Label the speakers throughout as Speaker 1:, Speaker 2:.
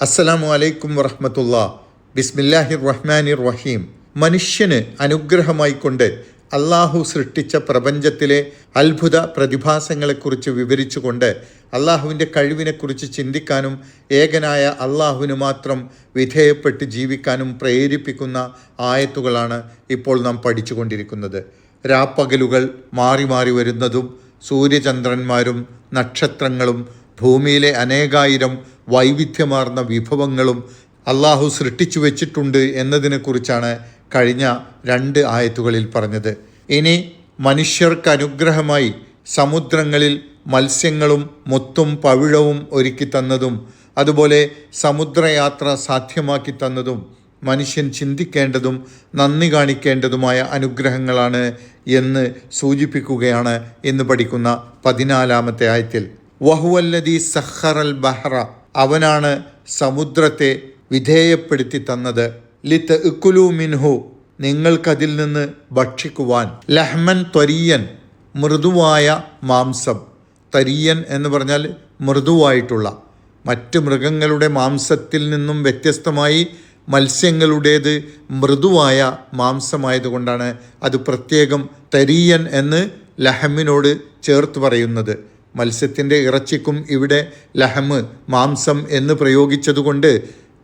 Speaker 1: അസ്സലാമു അലൈക്കും വറഹമത്തുള്ള. ബിസ്മില്ലാഹിർ റഹ്മാനിർ റഹീം മനുഷ്യന് അനുഗ്രഹമായിക്കൊണ്ട് അള്ളാഹു സൃഷ്ടിച്ച പ്രപഞ്ചത്തിലെ അത്ഭുത പ്രതിഭാസങ്ങളെക്കുറിച്ച് വിവരിച്ചുകൊണ്ട് അള്ളാഹുവിന്റെ കഴിവിനെക്കുറിച്ച് ചിന്തിക്കാനും ഏകനായ അള്ളാഹുവിന് മാത്രം വിധേയപ്പെട്ട് ജീവിക്കാനും പ്രേരിപ്പിക്കുന്ന ആയത്തുകളാണ് ഇപ്പോൾ നാം പഠിച്ചുകൊണ്ടിരിക്കുന്നത്. രാപ്പകലുകൾ മാറി മാറി വരുന്നതും സൂര്യചന്ദ്രന്മാരും നക്ഷത്രങ്ങളും ഭൂമിയിലെ അനേകായിരം വൈവിധ്യമാർന്ന വിഭവങ്ങളും അള്ളാഹു സൃഷ്ടിച്ചു വെച്ചിട്ടുണ്ട് എന്നതിനെക്കുറിച്ചാണ് കഴിഞ്ഞ രണ്ട് ആയത്തുകളിൽ പറഞ്ഞത്. ഇനി മനുഷ്യർക്ക് അനുഗ്രഹമായി സമുദ്രങ്ങളിൽ മത്സ്യങ്ങളും മുത്തും പവിഴവും ഒരുക്കി തന്നതും അതുപോലെ സമുദ്രയാത്ര സാധ്യമാക്കി തന്നതും മനുഷ്യൻ ചിന്തിക്കേണ്ടതും നന്ദി കാണിക്കേണ്ടതുമായ അനുഗ്രഹങ്ങളാണ് എന്ന് സൂചിപ്പിക്കുകയാണ് എന്ന് പഠിക്കുന്ന പതിനാലാമത്തെ ആയത്തിൽ. വഹുവല്ലതി സഹറൽ ബഹ്റ. അവനാണ് സമുദ്രത്തെ വിധേയപ്പെടുത്തി തന്നത്. ലിത്ത് ഇക്കുലു മിൻഹു നിങ്ങൾക്കതിൽ നിന്ന് ഭക്ഷിക്കുവാൻ. ലഹ്മൻ ത്വരീയൻ മൃദുവായ മാംസം. തരിയൻ എന്ന് പറഞ്ഞാൽ മൃദുവായിട്ടുള്ള. മറ്റ് മൃഗങ്ങളുടെ മാംസത്തിൽ നിന്നും വ്യത്യസ്തമായി മത്സ്യങ്ങളുടേത് മൃദുവായ മാംസമായതുകൊണ്ടാണ് അത് പ്രത്യേകം തരിയൻ എന്ന് ലഹമിനോട് ചേർത്ത് പറയുന്നത്. മത്സ്യത്തിന്റെ ഇറച്ചിക്കും ഇവിടെ ലഹമ് മാംസം എന്ന് പ്രയോഗിച്ചതുകൊണ്ട്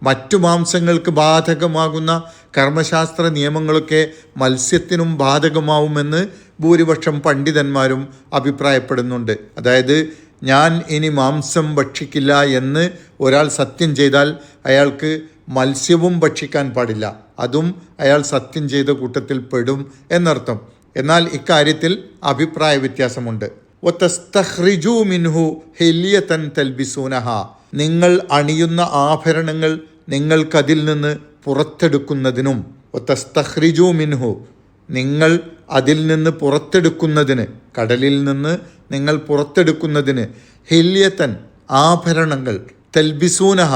Speaker 1: മറ്റു മാംസങ്ങൾക്ക് ബാധകമാകുന്ന കർമ്മശാസ്ത്ര നിയമങ്ങളൊക്കെ മത്സ്യത്തിനും ബാധകമാവുമെന്ന് ഭൂരിപക്ഷം പണ്ഡിതന്മാരും അഭിപ്രായപ്പെടുന്നുണ്ട്. അതായത് ഞാൻ ഇനി മാംസം ഭക്ഷിക്കില്ല എന്ന് ഒരാൾ സത്യം ചെയ്താൽ അയാൾക്ക് മത്സ്യവും ഭക്ഷിക്കാൻ പാടില്ല. അതും അയാൾ സത്യം ചെയ്ത കൂട്ടത്തിൽ പെടും എന്നർത്ഥം. എന്നാൽ ഇക്കാര്യത്തിൽ അഭിപ്രായ വ്യത്യാസമുണ്ട്. ഒത്തസ്തഹ്റിജു മിൻഹു ഹെലിയതൻ തൽബിസൂനഹ. നിങ്ങൾ അണിയുന്ന ആഭരണങ്ങൾ നിങ്ങൾക്കതിൽ നിന്ന് പുറത്തെടുക്കുന്നതിനും ഒത്തസ്തഹ്റിജു മിൻഹു നിങ്ങൾ അതിൽ നിന്ന് പുറത്തെടുക്കുന്നതിന് കടലിൽ നിന്ന് നിങ്ങൾ പുറത്തെടുക്കുന്നതിന് ഹില്യത്തൻ ആഭരണങ്ങൾ തെൽബിസൂനഹ.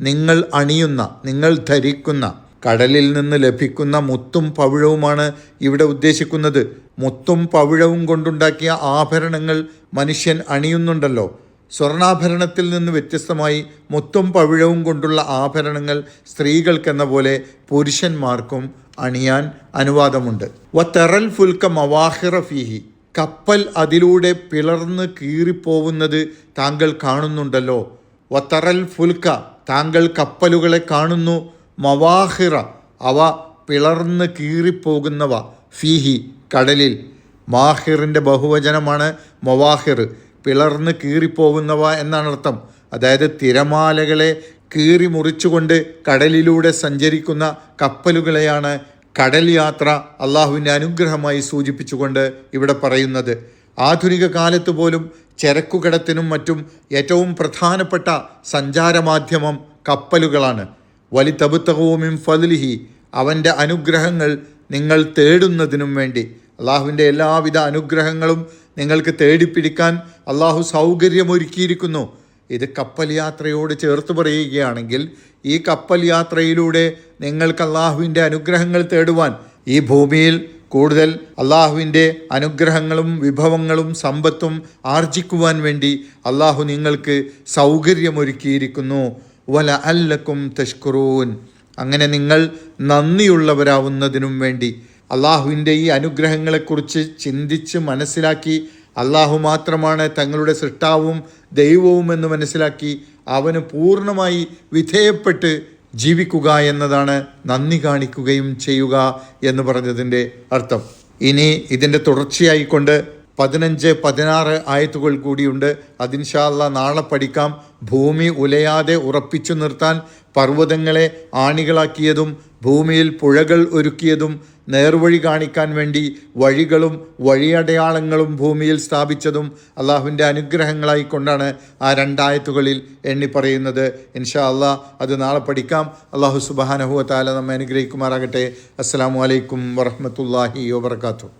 Speaker 1: നിങ്ങൾ അണിയുന്ന നിങ്ങൾ ധരിക്കുന്ന കടലിൽ നിന്ന് ലഭിക്കുന്ന മുത്തും പവിഴവുമാണ് ഇവിടെ ഉദ്ദേശിക്കുന്നത്. മുത്തും പവിഴവും കൊണ്ടുണ്ടാക്കിയ ആഭരണങ്ങൾ മനുഷ്യൻ അണിയുന്നുണ്ടല്ലോ. സ്വർണാഭരണത്തിൽ നിന്ന് വ്യത്യസ്തമായി മുത്തും പവിഴവും കൊണ്ടുള്ള ആഭരണങ്ങൾ സ്ത്രീകൾക്കെന്ന പോലെ പുരുഷന്മാർക്കും അണിയാൻ അനുവാദമുണ്ട്. വ തെറൽ ഫുൽക്ക മവാഹിറ ഫീഹി. കപ്പൽ അതിലൂടെ പിളർന്ന് കീറിപ്പോവുന്നത് താങ്കൾ കാണുന്നുണ്ടല്ലോ. വത്തറൽ ഫുൽക്ക. താങ്കൾ കപ്പലുകളെ കാണുന്നു. മവാഹിറ അവ പിളർന്ന് കീറിപ്പോകുന്നവ. ഫീഹി കടലിൽ. മാഹിറിന്റെ ബഹുവചനമാണ് മവാഹിർ. പിളർന്ന് കീറിപ്പോകുന്നവ എന്നാണ് അർത്ഥം. അതായത് തിരമാലകളെ കീറി മുറിച്ചുകൊണ്ട് കടലിലൂടെ സഞ്ചരിക്കുന്ന കപ്പലുകളെയാണ് കടൽ യാത്ര അള്ളാഹുവിന്റെ അനുഗ്രഹമായി സൂചിപ്പിച്ചുകൊണ്ട് ഇവിടെ പറയുന്നത്. ആധുനിക കാലത്ത് പോലും ചരക്കുകടത്തിനും മറ്റും ഏറ്റവും പ്രധാനപ്പെട്ട സഞ്ചാരമാധ്യമം കപ്പലുകളാണ്. വലി തബുത്തകവുമിം ഫദ്ലിഹി. അവന്റെ അനുഗ്രഹങ്ങൾ നിങ്ങൾ തേടുന്നതിനും വേണ്ടി. അള്ളാഹുവിന്റെ എല്ലാവിധ അനുഗ്രഹങ്ങളും നിങ്ങൾക്ക് തേടിപ്പിടിക്കാൻ അള്ളാഹു സൗകര്യമൊരുക്കിയിരിക്കുന്നു. ഇത് കപ്പൽ യാത്രയോട് ചേർത്ത് പറയുകയാണെങ്കിൽ ഈ കപ്പൽ യാത്രയിലൂടെ നിങ്ങൾക്ക് അള്ളാഹുവിന്റെ അനുഗ്രഹങ്ങൾ തേടുവാൻ ഈ ഭൂമിയിൽ കൂടുതൽ അള്ളാഹുവിന്റെ അനുഗ്രഹങ്ങളും വിഭവങ്ങളും സമ്പത്തും ആർജിക്കുവാൻ വേണ്ടി അള്ളാഹു നിങ്ങൾക്ക് സൗകര്യമൊരുക്കിയിരിക്കുന്നു. വല അല്ലക്കും തഷ്കുറൂൻ. അങ്ങനെ നിങ്ങൾ നന്ദിയുള്ളവരാവുന്നതിനും വേണ്ടി അള്ളാഹുവിന്റെ ഈ അനുഗ്രഹങ്ങളെക്കുറിച്ച് ചിന്തിച്ച് മനസ്സിലാക്കി അള്ളാഹു മാത്രമാണ് തങ്ങളുടെ സൃഷ്ടാവും ദൈവവും എന്ന് മനസ്സിലാക്കി അവന് പൂർണമായി വിധേയപ്പെട്ട് ജീവിക്കുക എന്നതാണ് നന്ദി കാണിക്കുകയും ചെയ്യുക എന്ന് പറഞ്ഞതിന്റെ അർത്ഥം. ഇനി ഇതിന്റെ തുടർച്ചയായിക്കൊണ്ട് പതിനഞ്ച് പതിനാറ് ആയത്തുകൾ കൂടിയുണ്ട്. അതിൻഷാല്ല നാളെ പഠിക്കാം. ഭൂമി ഉലയാതെ ഉറപ്പിച്ചു നിർത്താൻ പർവതങ്ങളെ ആണികളാക്കിയതും ഭൂമിയിൽ പുഴകൾ ഒരുക്കിയതും നേർവഴി കാണിക്കാൻ വേണ്ടി വഴികളും വഴിയടയാളങ്ങളും ഭൂമിയിൽ സ്ഥാപിച്ചതും അള്ളാഹുവിന്റെ അനുഗ്രഹങ്ങളായി കൊണ്ടാണ് ആ രണ്ടായത്തുകളിൽ എണ്ണി പറയുന്നത്. ഇൻഷാ അള്ളാഹ് അത് നാളെ പഠിക്കാം. അള്ളാഹു സുബാനഹുവ താല നമ്മെ അനുഗ്രഹിക്കുമാറാകട്ടെ. അസ്സാം വലൈക്കും വറഹമത്തല്ലാഹി വാബർക്കാത്തു